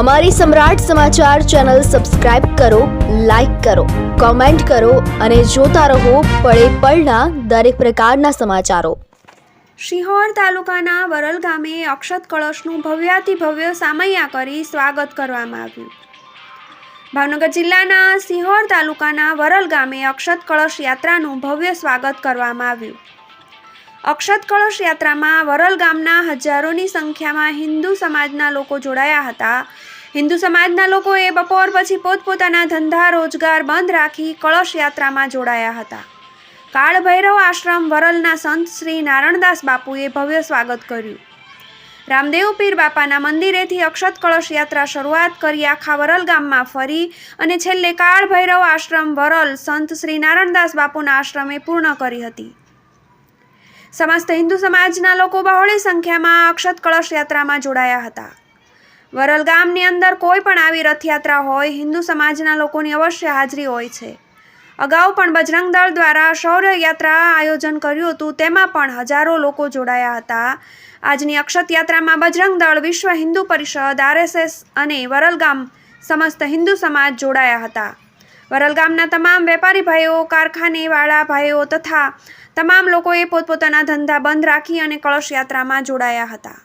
અમારી Samrat Samachar channel subscribe કરો, like કરો, કોમેન્ટ કરો અને જોતા રહો પળે પળના દરેક પ્રકારના સમાચારો. શિહોર તાલુકાના વરલ ગામે અક્ષત કળશનું ભવ્યાતિ ભવ્ય સામૈયા કરી સ્વાગત કરવામાં આવ્યું. ભાવનગર જિલ્લાના સિહોર તાલુકાના વરલ ગામે અક્ષત કળશ યાત્રાનું ભવ્ય સ્વાગત કરવામાં આવ્યું. અક્ષત કળશ યાત્રામાં વરલ ગામના હજારોની સંખ્યામાં હિન્દુ સમાજના લોકો જોડાયા હતા. હિન્દુ સમાજના લોકોએ બપોર પછી પોતપોતાના ધંધા રોજગાર બંધ રાખી કળશ યાત્રામાં જોડાયા હતા. કાળભૈરવ આશ્રમ વરલના સંત શ્રી નારણદાસ બાપુએ ભવ્ય સ્વાગત કર્યું. રામદેવ પીર બાપાના મંદિરેથી અક્ષત કળશ યાત્રા શરૂઆત કરી આખા વરલ ગામમાં ફરી અને છેલ્લે કાળ ભૈરવ આશ્રમ વરલ સંત શ્રી નારણદાસ બાપુના આશ્રમે પૂર્ણ કરી હતી. સમસ્ત હિન્દુ સમાજના લોકો બહોળી સંખ્યામાં અક્ષત કળશ યાત્રામાં જોડાયા હતા. વરલ ગામની અંદર કોઈ પણ આવી રથયાત્રા હોય, હિન્દુ સમાજના લોકોની અવશ્ય હાજરી હોય છે. અગાઉ પણ બજરંગ દળ દ્વારા શૌર્ય યાત્રા આયોજન કર્યું હતું, તેમાં પણ હજારો લોકો જોડાયા હતા. આજની અક્ષત યાત્રામાં બજરંગ દળ, વિશ્વ હિન્દુ પરિષદ, આરએસએસ અને વરલગામ સમસ્ત હિન્દુ સમાજ જોડાયા હતા. વરલ ગામના તમામ વેપારી ભાઈઓ, કારખાનેવાળા ભાઈઓ તથા તમામ લોકોએ પોતપોતાના ધંધા બંધ રાખી અને કળશ યાત્રામાં જોડાયા હતા.